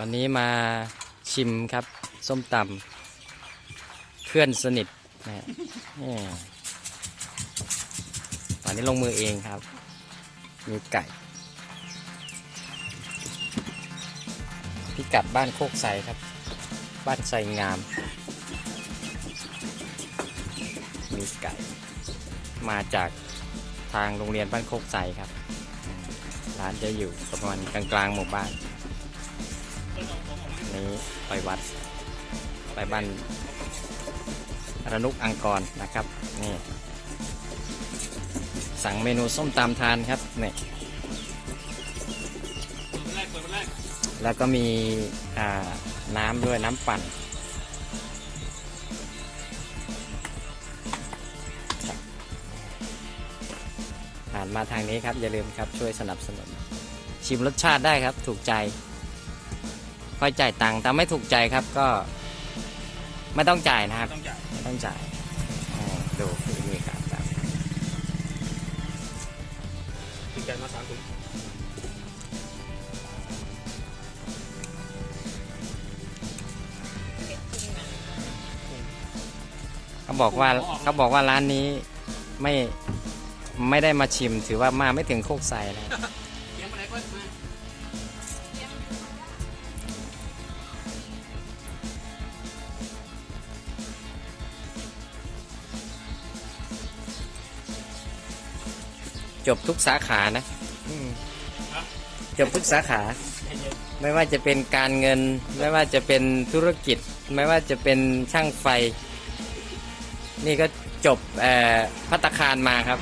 วันนี้มาชิมครับ ส้มตำเพื่อนสนิทนะฮะนี่วันนี้ลงมือเองครับ มีไก่ พิกัดบ้านโคกไซครับ บ้านไซงาม มีไก่ มาจากทางโรงเรียนบ้านโคกไซครับ ร้านจะอยู่ประมาณกลางๆหมู่บ้าน นี้ไปวัด ไปบ้านระนุกอังกรนะครับนี่สั่งเมนูส้มตำทานครับนี่แล้วก็มีน้ำด้วยน้ำปั่นผ่านมาทางนี้ครับอย่าลืมครับช่วยสนับสนุน ชิมรสชาติได้ครับถูกใจ ค่อยจ่ายตังค์แต่ไม่ถูกใจครับก็ไม่ต้องจ่ายนะครับ ต้องจ่ายไม่ต้องจ่ายอ่าดูฝีมือครับครับติดใจมาสามถุงเขาบอกว่าเขาบอกว่าร้านนี้ไม่ไม่ได้มาชิมถือว่ามาไม่ถึงโคกไซนะครับ จบทุกสาขานะอืมจบทุกสาขาให้เย็นไม่ว่าจะเป็นการเงิน ไม่ว่าจะเป็นธุรกิจ ไม่ว่าจะเป็นช่างไฟ นี่ก็จบเอ่อพัตตาคารมาครับ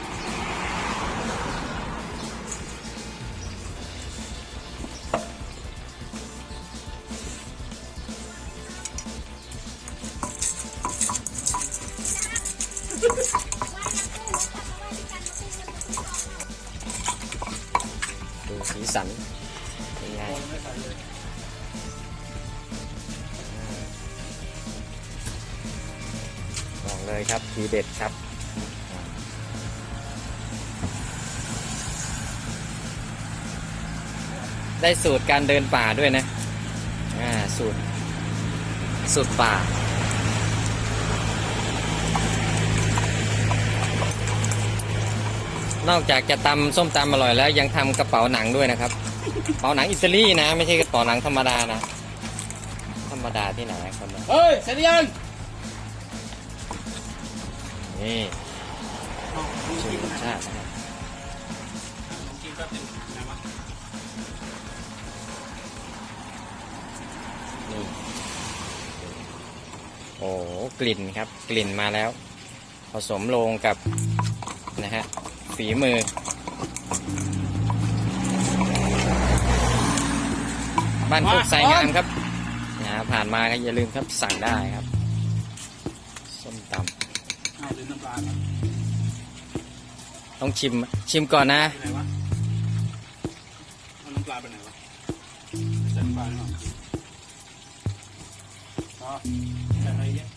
ดูสีสันเป็นไงลยบอกเลยครับทีเด็ดครับได้สูตรการเดินป่าด้วยนะ อ่า สูตร สูตรป่า นอกจากจะตำส้มตำอร่อยแล้ว ยังทำกระเป๋าหนังด้วยนะครับ กระเป๋าหนังอิตาลีนะ ไม่ใช่กระเป๋าหนังธรรมดานะ ธรรมดาที่ไหนคนละเฮ้ยเสร็จหรือยังนี่เอาดูชิกิมนรสนะชาตินะครับกินแป๊บนึงไหนวะนี่โอ้โหกลิ่นครับ กลิ่นมาแล้ว ผสมลงกับนะฮะ ฝีมือ บ้านโคกไซงามครับนะผ่านมาก็อย่าลืมครับสั่งได้ครับ ส้มตเอาลืมน้ำปลาครับำต้องชิมชิมก่อนนะไปไหนวะเอาน้ำปลาไปไหนวะใส่น้ำปลาหรือเปล่าอ๋อใส่อะไรเยอะ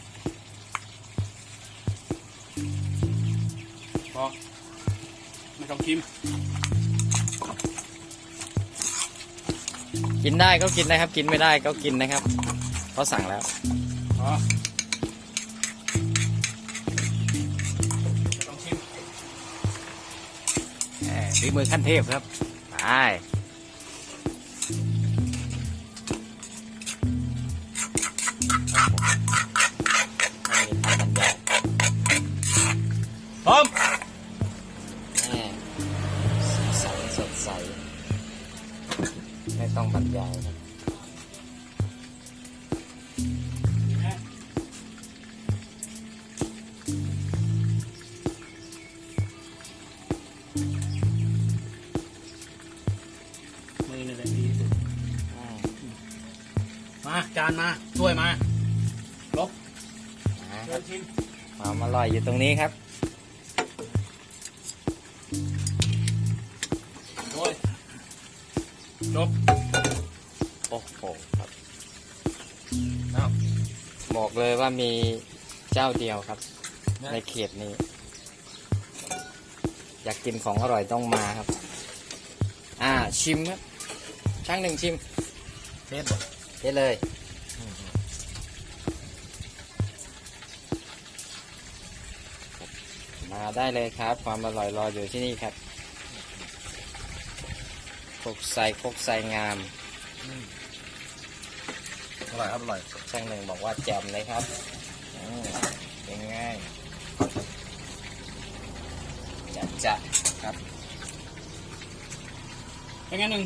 พอไม่ ต้องชิม กินได้ก็กินนะครับ กินไม่ได้ก็กินนะครับเขาสั่งแล้วพอไม่ต้องชิมแหมฝีมือขั้นเทพครับไป ไม่ต้องบรรยายครับมือนี่แหละดีที่สุดอืมมาจานมาถ้วยมาลบนะคเชิรับญชิมความอร่อยอยู่ตรงนี้ครับ โดยจบ บอกเลยว่ามีเจ้าเดียวครับ ในเขตนี้ อยากกินของอร่อยต้องมาครับ อ่าชิมครับช่างหนึ่งชิมเทสเเทเลยมาได้เลยครับ ความอร่อยรออยู่ที่นี่ครับคกใส่คกใส่งาม อร่อยครับอร่อยช่างหนึ่งบอกว่าแจ่มเลยครับอืมเป็นไง่ายจัดจัดครับเป็นไงหนึ่ง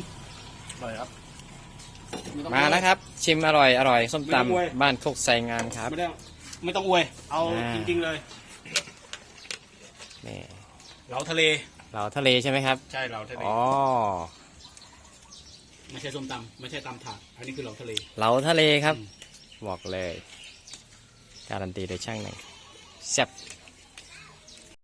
อร่อยครับไต้องมาแล้วครับ ชิมอร่อยอร่อยส้มไม่ต้องอวยตำบ้านโคกใส่งามครับ ไม่ได้ไม่ต้องอวย เอาอ่าจริงๆเลยนี่เหลาทะเลเราทะเลใช่ไหมครับ ใช่เหลาทะเลอ๋อไม่ ใช่ส้มตำไม่ใช่ตำถาดอันนี้คือเหลาทะเลเราทะเลครับอืมบอกเลย การันตีโดยช่างหนึ่งแซ่บ